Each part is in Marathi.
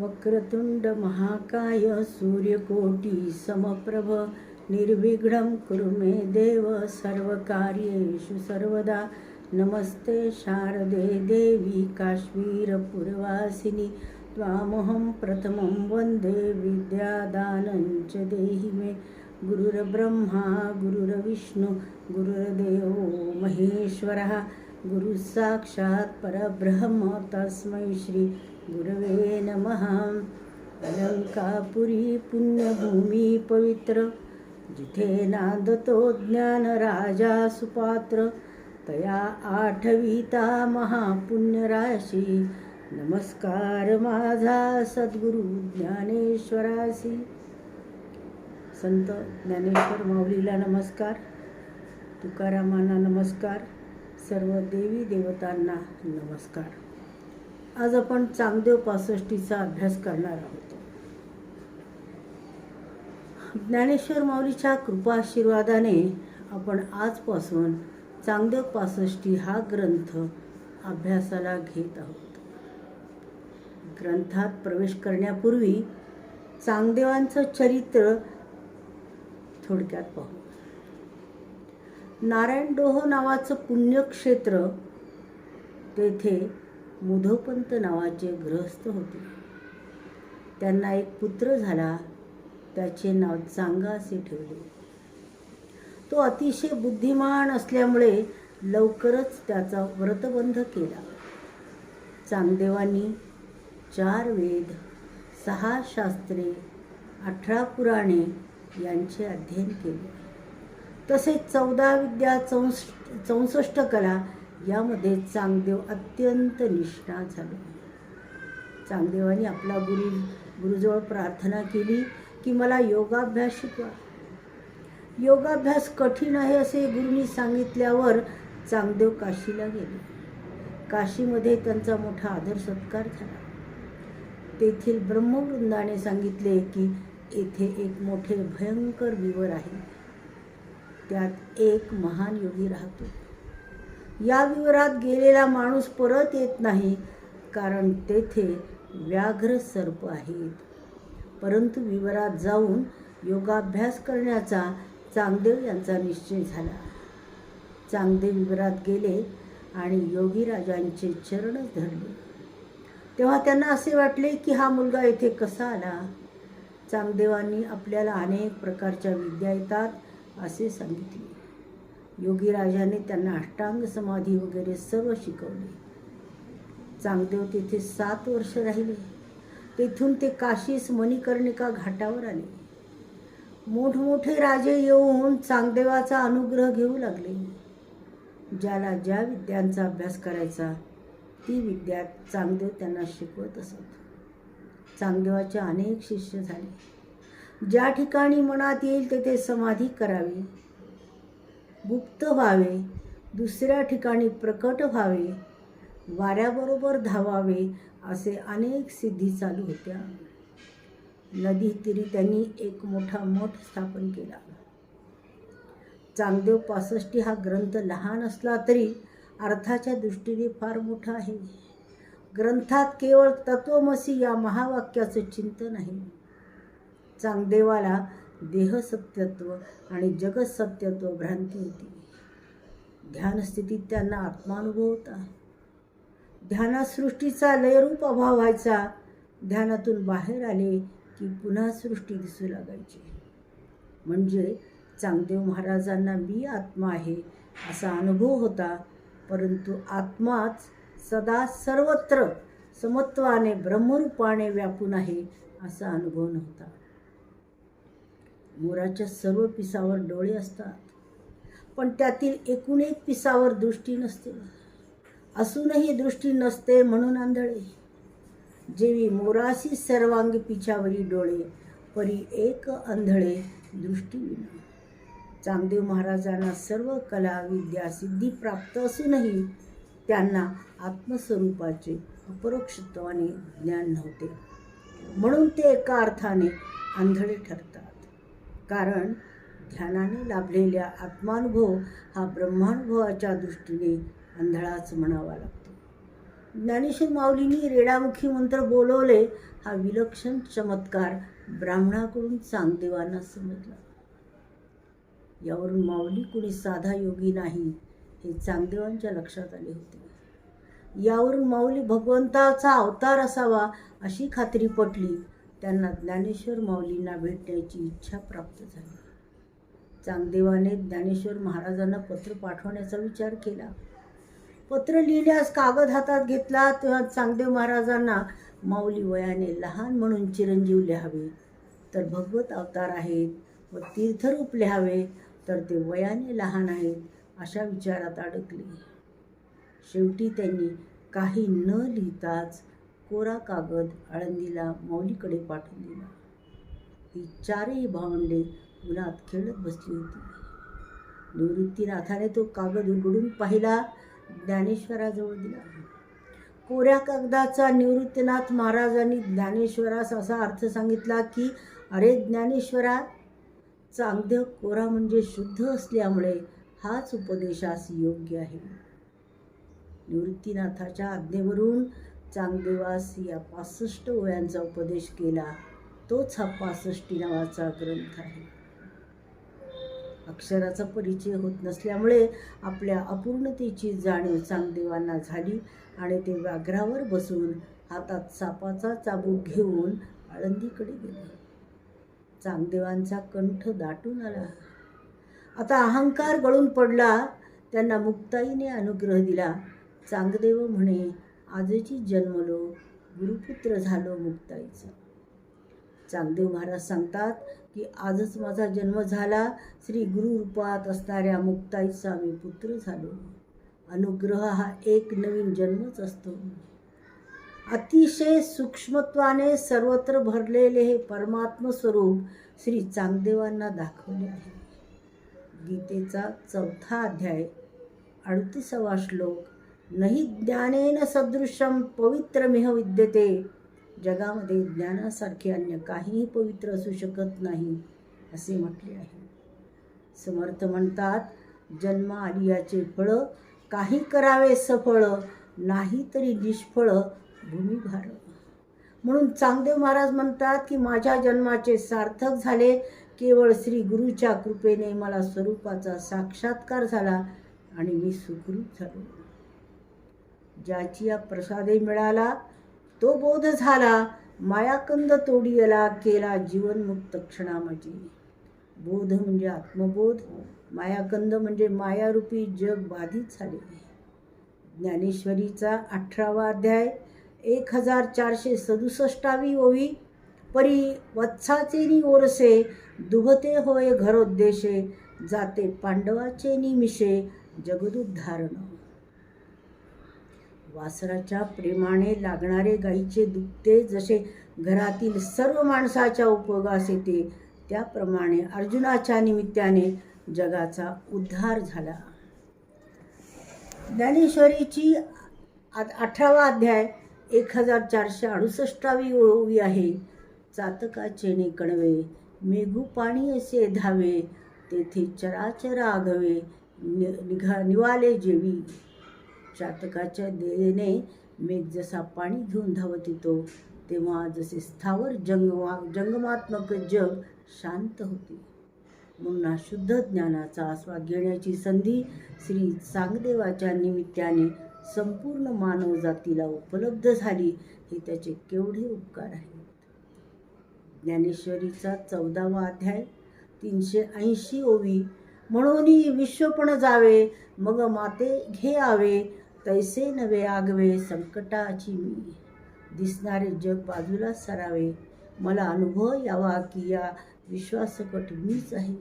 वक्रतुंड महाकाय सूर्यकोटी समप्रभ निर्विघ्नं कुरु मे देव सर्वकार्येषु सर्वदा। नमस्ते शारदे देवी काश्मीरपुरवासिनि त्वामहं प्रथमं वन्दे विद्यादानञ्च देहि मे। गुरुर्ब्रह्मा गुरुर्विष्णु गुरुर्देवो महेश्वरः। गुरुः साक्षात् परब्रह्म तस्मै श्री गुरवे नमः। अलंकापुरी पुण्यभूमी पवित्र। जिथे नांदतो ज्ञान राजा सुपात्र। तया आठविता महापुण्यराशी। नमस्कार माझा सद्गुरु ज्ञानेश्वरासी। संत ज्ञानेश्वर माऊलीला नमस्कार। तुकारामांना नमस्कार। सर्व देवी देवतांना नमस्कार। आज आपण चांगदेव पासष्टीचा अभ्यास करणार आहोत. ज्ञानेश्वर माऊलीच्या कृपा आशीर्वादाने आपण आजपासून चांगदेव पासष्टी हा ग्रंथ अभ्यासाला घेत आहोत. ग्रंथात प्रवेश करण्यापूर्वी चांगदेवांचं चरित्र थोडक्यात पाहू. नारायण डोह नावाचं पुण्यक्षेत्र तेथे मुधोपंत नावाचे गृहस्थ होते. त्यांना एक पुत्र झाला. त्याचे नाव चांगा असे ठेवले. तो अतिशय बुद्धिमान असल्यामुळे लवकरच त्याचा व्रतबंध केला. चांगदेवांनी चार वेद सहा शास्त्रे अठरा पुराणे यांचे अध्ययन केले. तसेच चौदा विद्या चौस चौसष्ट कला यामध्ये चांगदेव अत्यंत निष्ठा झाले. चांगदेवाने आपला गुरु गुरुजवळ प्रार्थना केली की मला योगाभ्यास शिकवा. योगाभ्यास कठीण आहे असे गुरुनी सांगितल्यावर चांगदेव काशीला गेले. काशीमध्ये त्यांचा मोठा आदर सत्कार झाला. तेथील ब्रह्मवृंदाने सांगितले की येथे एक मोठे भयंकर विवर आहे. त्यात एक महान योगी राहतो. या विवरात गेलेला माणूस परत येत नाही कारण तेथे व्याघ्र सर्प आहेत. परंतु विवरात जाऊन योगाभ्यास करण्याचा चांगदेव यांचा निश्चय झाला. चांगदेव विवरात गेले आणि योगीराजांचे चरणच धरले. तेव्हा त्यांना असे वाटले की हा मुलगा येथे कसा आला? चांगदेवांनी आपल्याला अनेक प्रकारच्या विद्या येतात असे सांगितले. योगीराजाने त्यांना अष्टांग समाधी वगैरे सर्व शिकवले. चांगदेव तिथे सात वर्ष राहिले. तेथून ते काशीस मणिकर्णिका घाटावर आले. मोठमोठे राजे येऊन चांगदेवाचा अनुग्रह घेऊ लागले. ज्याला ज्या विद्यांचा अभ्यास करायचा ती विद्या चांगदेव त्यांना शिकवत असत. चांगदेवाचे अनेक शिष्य झाले. ज्या ठिकाणी मनात येईल तेथे समाधी करावी. गुप्त व्हावे दुसऱ्या ठिकाणी प्रकट व्हावे वाऱ्याबरोबर धावावे असे अनेक सिद्धी चालू होत्या. नदी तिरी त्यांनी एक मोठा मठ स्थापन केला. चांगदेव पासष्टी हा ग्रंथ लहान असला तरी अर्थाच्या दृष्टीने फार मोठा आहे. ग्रंथात केवळ तत्वमसी या महावाक्याचं चिंतन आहे. चांगदेवाला देहसत्यत्व आणि जगसत्यत्व भ्रांती होती. ध्यानस्थितीत त्यांना आत्मानुभव होता. ध्यानासृष्टीचा लयरूप अभाव व्हायचा. ध्यानातून बाहेर आले की पुन्हा सृष्टी दिसू लागायची. म्हणजे चांगदेव महाराजांना मी आत्मा आहे असा अनुभव होता परंतु आत्माच सदा सर्वत्र समत्वाने ब्रह्मरूपाने व्यापून आहे असा अनुभव नव्हता. मोराच्या सर्व पिसावर डोळे असतात. पण त्यातील एकूण एक पिसावर दृष्टी नसते. असूनही दृष्टी नसते म्हणून आंधळे. जेवी मोरासी सर्वांगी पिछावरी डोळे परी एक आंधळे दृष्टी विना. चांगदेव महाराजांना सर्व कला विद्या सिद्धी प्राप्त असूनही त्यांना आत्मस्वरूपाचे अपरोक्षत्वाने ज्ञान नव्हते. म्हणून ते एका अर्थाने आंधळे ठरतात. कारण ध्यानाने लाभलेल्या आत्मानुभव हा ब्रह्मानुभवाच्या दृष्टीने आंधळाच म्हणावा लागतो. ज्ञानेश्वर माऊलींनी रेडामुखी मंत्र बोलवले हा विलक्षण चमत्कार ब्राह्मणाकडून चांगदेवांना समजला. यावरून माऊली कुणी साधा योगी नाही हे चांगदेवांच्या लक्षात आले होते. यावरून माऊली भगवंताचा अवतार असावा अशी खात्री पटली त्यांना ज्ञानेश्वर माऊलींना भेटण्याची इच्छा प्राप्त झाली. चांगदेवाने ज्ञानेश्वर महाराजांना पत्र पाठवण्याचा विचार केला. पत्र लिहिण्यास कागद हातात घेतला तेव्हा चांगदेव महाराजांना माऊली वयाने लहान म्हणून चिरंजीव लिहावे तर भगवत अवतार आहेत व तीर्थरूप लिहावे तर ते वयाने लहान आहेत अशा विचारात अडकले. शेवटी त्यांनी काही न लिहिताच कोरा कागद आळंदीला माऊलीकडे पाठवून दिला. ही चारही भावंडे मुलात खेळत बसली होती. निवृत्तीनाथाने तो कागद उघडून पाहिला ज्ञानेश्वराजवळ दिला. कोऱ्या कागदाचा निवृत्तीनाथ महाराजांनी ज्ञानेश्वरास असा अर्थ सांगितला की अरे ज्ञानेश्वरा चांगदेव कोरा म्हणजे शुद्ध असल्यामुळे हाच उपदेशास योग्य आहे. निवृत्तीनाथाच्या आज्ञेवरून चांगदेवास या पासष्ट ओव्यांचा उपदेश केला तोच हा पासष्टी नावाचा ग्रंथ आहे. अक्षराचा परिचय होत नसल्यामुळे आपल्या अपूर्णतेची जाणीव चांगदेवांना झाली आणि ते व्याघ्रावर बसून हातात सापाचा चाबूक घेऊन आळंदीकडे गेले. चांगदेवांचा कंठ दाटून आला. आता अहंकार गळून पडला त्यांना मुक्ताईने अनुग्रह दिला. चांगदेव म्हणे आजची जन्मलो गुरुपुत्र झालो मुक्ताईचा. चांगदेव महाराज सांगतात की आजच माझा जन्म झाला श्री गुरुरूपात असणाऱ्या मुक्ताईचा मी पुत्र झालो. अनुग्रह हा एक नवीन जन्मच असतो. अतिशय सूक्ष्मत्वाने सर्वत्र भरलेले हे परमात्म स्वरूप श्री चांगदेवांना दाखवले आहे. गीतेचा चौथा अध्याय अडतीसावा श्लोक नाही ज्ञानेन सदृशम पवित्रमेह विद्यते. जगामध्ये ज्ञानासारखे अन्य काहीही पवित्र असू शकत नाही असे म्हटले आहे. समर्थ म्हणतात जन्म आलियाचे फळ काही करावे सफळ नाही तरी निष्फळ भूमिभार म्हणून चांगदेव महाराज म्हणतात की माझ्या जन्माचे सार्थक झाले केवळ श्री गुरुच्या कृपेने मला स्वरूपाचा साक्षात्कार झाला आणि मी सुखरूप झालो. ज्याची या प्रसादे मिळाला तो बोध झाला मायाकंद तोडियला केला जीवनमुक्त क्षणामजी बोध म्हणजे आत्मबोध मायाकंद म्हणजे मायारूपी जग बाधित झाले. ज्ञानेश्वरीचा अठरावा अध्याय एक हजार चारशे सदुसष्टावी ओवी परी वत्साचे ओरसे दुभते होय घरोद्देशे जाते पांडवाचे निमिषे जगदुद्धारण वासराच्या प्रेमाने लागणारे गाईचे दुखते जसे घरातील सर्व माणसाच्या उपयोगास येते त्याप्रमाणे अर्जुनाच्या निमित्ताने जगाचा उद्धार झाला. ज्ञानेश्वरीची अठरावा अध्याय एक हजार चारशे अडुसष्टावी ओवी आहे. चातकाचे ने कणवे मेघू पाणी असे धावे तेथे चराचर आघवे नि निघा निवाले जेवी. चातकाच्या देणे मेघ जसा पाणी घेऊन धावत येतो तेव्हा जसे स्थावर जंगमा जंगमात्मक जग शांत होते. म्हणून हा शुद्ध ज्ञानाचा आस्वाद घेण्याची संधी श्री सांगदेवाच्या निमित्ताने संपूर्ण मानवजातीला उपलब्ध झाली हे त्याचे केवढे उपकार आहेत. ज्ञानेश्वरीचा चौदावा अध्याय तीनशे ऐंशी ओवी म्हणून विश्वपण जावे मग माते घे आवे तैसे नवे आगवे संकटाची मी दिसणारे जग बाजूला सरावे. मला अनुभव यावा की या विश्वासकट मीच आहे.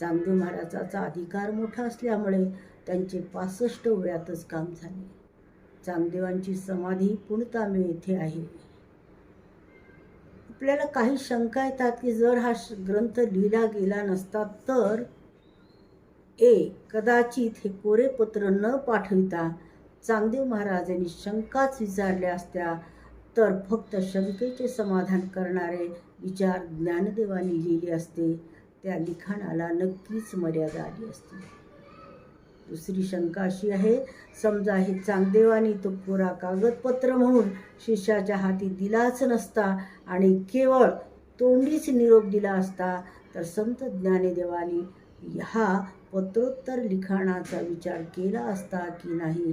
चांदे महाराजाचा अधिकार मोठा असल्यामुळे त्यांचे पासष्ट वयातच काम झाले. चांगदेवांची समाधी पूर्णतामे येथे आहे. आपल्याला काही शंका येतात की जर हा ग्रंथ लिहिला गेला नसता तर? ए कदाचित हे कोरे पत्र न पाठविता चांगदेव महाराजांनी शंकाच विचारल्या असत्या तर फक्त शंकेचे समाधान करणारे विचार ज्ञानदेवानी लिहिले असते. त्या लिखाणाला नक्कीच मर्यादा आली असते. दुसरी शंका अशी आहे समजा हे चांगदेवानी तो कोरा कागदपत्र म्हणून शिष्याच्या हाती दिलाच नसता आणि केवळ तोंडीच निरोप दिला असता तर संत ज्ञानदेवानी हा पत्रोत्तर लिखाणाचा विचार केला असता की नाही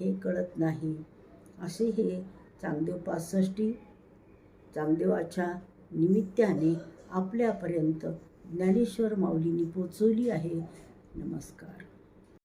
हे कळत नाही. असे हे चांगदेव पासष्टी चांगदेवाच्या निमित्ताने आपल्यापर्यंत ज्ञानेश्वर माऊलींनी पोचवली आहे. नमस्कार.